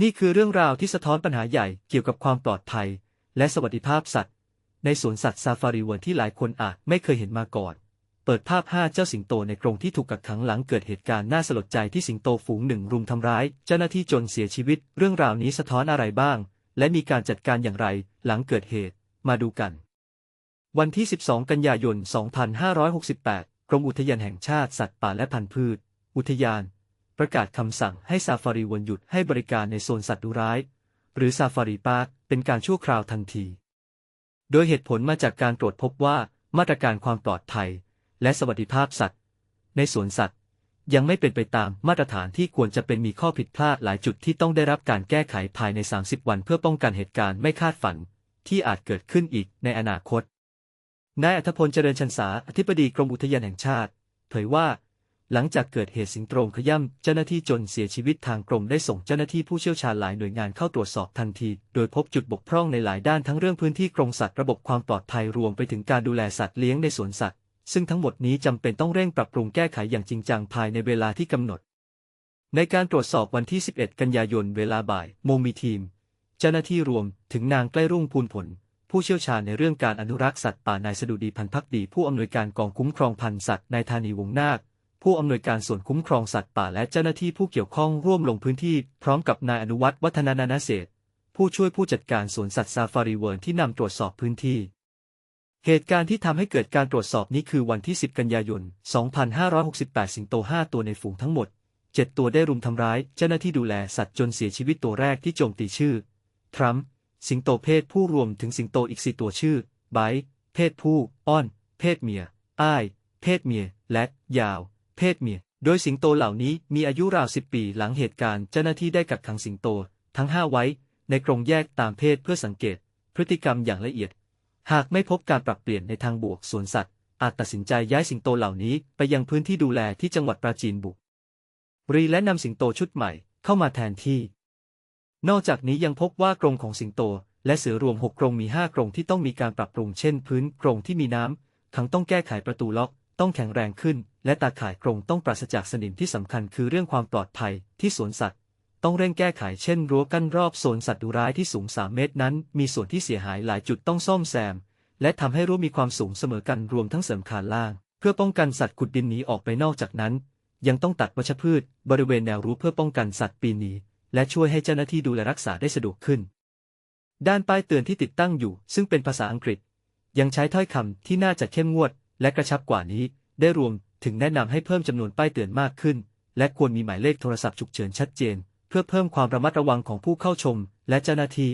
นี่คือเรื่องราวที่สะท้อนปัญหาใหญ่เกี่ยวกับความปลอดภัย และสวัสดิภาพสัตว์ ในสวนสัตว์ซาฟารีเวิร์ที่หลายคนอาจไม่เคยเห็นมาก่อน เปิดภาพ 5 เจ้าสิงโตในกรงที่ถูกกักขังหลังเกิดเหตุการณ์น่าสลดใจที่สิงโตฝูงหนึ่งรุมทำร้าย เจ้าหน้าที่จนเสียชีวิต เรื่องราวนี้สะท้อนอะไรบ้าง และมีการจัดการอย่างไรหลังเกิดเหตุ มาดูกัน วันที่ 12 กันยายน 2568 กรมอุทยานแห่งชาติสัตว์ป่าและพันธุ์พืช อุทยาน ประกาศคำสั่งให้ซาฟารีวันหยุดให้บริการในโซนสัตว์ดุร้าย หรือซาฟารีพาร์คเป็นการชั่วคราวทันที โดยเหตุผลมาจากการตรวจพบว่ามาตรการความปลอดภัย และสวัสดิภาพสัตว์ ในสวนสัตว์ ยังไม่เป็นไปตามมาตรฐานที่ควรจะเป็นมีข้อผิดพลาดหลายจุดที่ต้องได้รับการแก้ไขภายใน 30 วัน เพื่อป้องกันเหตุการณ์ไม่คาดฝัน ที่อาจเกิดขึ้นอีกในอนาคตนายอัธพลเจริญชันษาอธิบดีกรมอุทยานแห่งชาติ เผยว่า หลังจากเกิดเหตุสิงโตรงขย่ำเจ้าหน้าที่จนเสียชีวิตทางกรมได้ส่งเจ้าหน้าที่ผู้เชี่ยวชาญหลายหน่วยงานเข้าตรวจสอบทันที โดยพบจุดบกพร่องในหลายด้านทั้งเรื่องพื้นที่กรงสัตว์ระบบความปลอดภัยรวมไปถึงการดูแลสัตว์เลี้ยงในสวนสัตว์ ซึ่งทั้งหมดนี้จำเป็นต้องเร่งปรับปรุงแก้ไขอย่างจริงจังภายในเวลาที่กำหนด ในการตรวจสอบวันที่ 11 กันยายนเวลาบ่ายโมงมีทีม เจ้าหน้าที่รวมถึงนางใกล้รุ่งพูนผลผู้เชี่ยวชาญในเรื่องการอนุรักษ์สัตว์ป่านายสดุดีพันธ์พักดีผู้อำนวยการกองคุ้มครองพันธุ์สัตว์นายธานีวงนาค ผู้อำนวยการส่วนคุ้มครองสัตว์ป่าและเจ้าหน้าที่ผู้เกี่ยวข้องร่วมลงพื้นที่ พร้อมกับนายอนุวัฒน์วัฒนานานาเศษผู้ช่วยผู้จัดการสวนสัตว์ซาฟารีเวิร์ที่นำตรวจสอบพื้นที่ เหตุการณ์ที่ทำให้เกิดการตรวจสอบนี้คือวันที่ 10 กันยายน 2568 สิงโต 5 ตัวในฝูงทั้งหมด 7 ตัวได้รุมทำร้าย เจ้าหน้าที่ดูแลสัตว์จนเสียชีวิตตัวแรกที่โจมตีชื่อ ทรัมป์สิงโตเพศผู้รวมถึงสิงโตอีกสี่ตัวชื่อ ไบเพศผู้ อ้อน เพศเมีย อ้าย เพศเมีย และ ยาว เพศเมีย โดยสิงโตเหล่านี้มีอายุราว10ปีหลังเหตุการณ์เจ้าหน้าที่ได้กักขังสิงโต ทั้ง5ไว้ ในกรงแยกตามเพศเพื่อสังเกต พฤติกรรมอย่างละเอียด หากไม่พบการปรับเปลี่ยนในทางบวกสวนสัตว์ อาจตัดสินใจย้ายสิงโตเหล่านี้ไปยังพื้นที่ดูแลที่จังหวัดปราจีนบุรีและนำสิงโตชุดใหม่เข้ามาแทนที่ นอกจากนี้ยังพบว่ากรงของสิงโต และเสือรวม6กรงมี5กรงที่ต้องมีการปรับปรุงเช่น พื้นกรงที่มีน้ำขังต้องแก้ไขประตูล็อกต้องแข็งแรงขึ้น และตาข่ายกรงต้องปราศจากสนิมที่สำคัญคือเรื่องความปลอดภัยที่สวนสัตว์ ต้องเร่งแก้ไขเช่นรั้วกั้นรอบโซนสัตว์ดุร้ายที่สูง 3 เมตรนั้น มีส่วนที่เสียหายหลายจุดต้องซ่อมแซม และทำให้รั้วมีความสูงเสมอกันรวมทั้งเสริมคานล่าง เพื่อป้องกันสัตว์ขุดดินหนีออกไปนอกจากนั้น ยังต้องตัดวัชพืช บริเวณแนวรั้วเพื่อป้องกันสัตว์ปีนหนีและช่วยให้เจ้าหน้าที่ดูแลรักษาได้สะดวกขึ้น ด้านป้ายเตือนที่ติดตั้งอยู่ ซึ่งเป็นภาษาอังกฤษ ยังใช้ถ้อยคำที่น่าจะเข้มงวด และกระชับกว่านี้ ได้รวม ถึงแนะนำให้เพิ่มจำนวนป้ายเตือนมากขึ้น และควรมีหมายเลขโทรศัพท์ฉุกเฉินชัดเจน เพื่อเพิ่มความระมัดระวังของผู้เข้าชม และเจ้าหน้าที่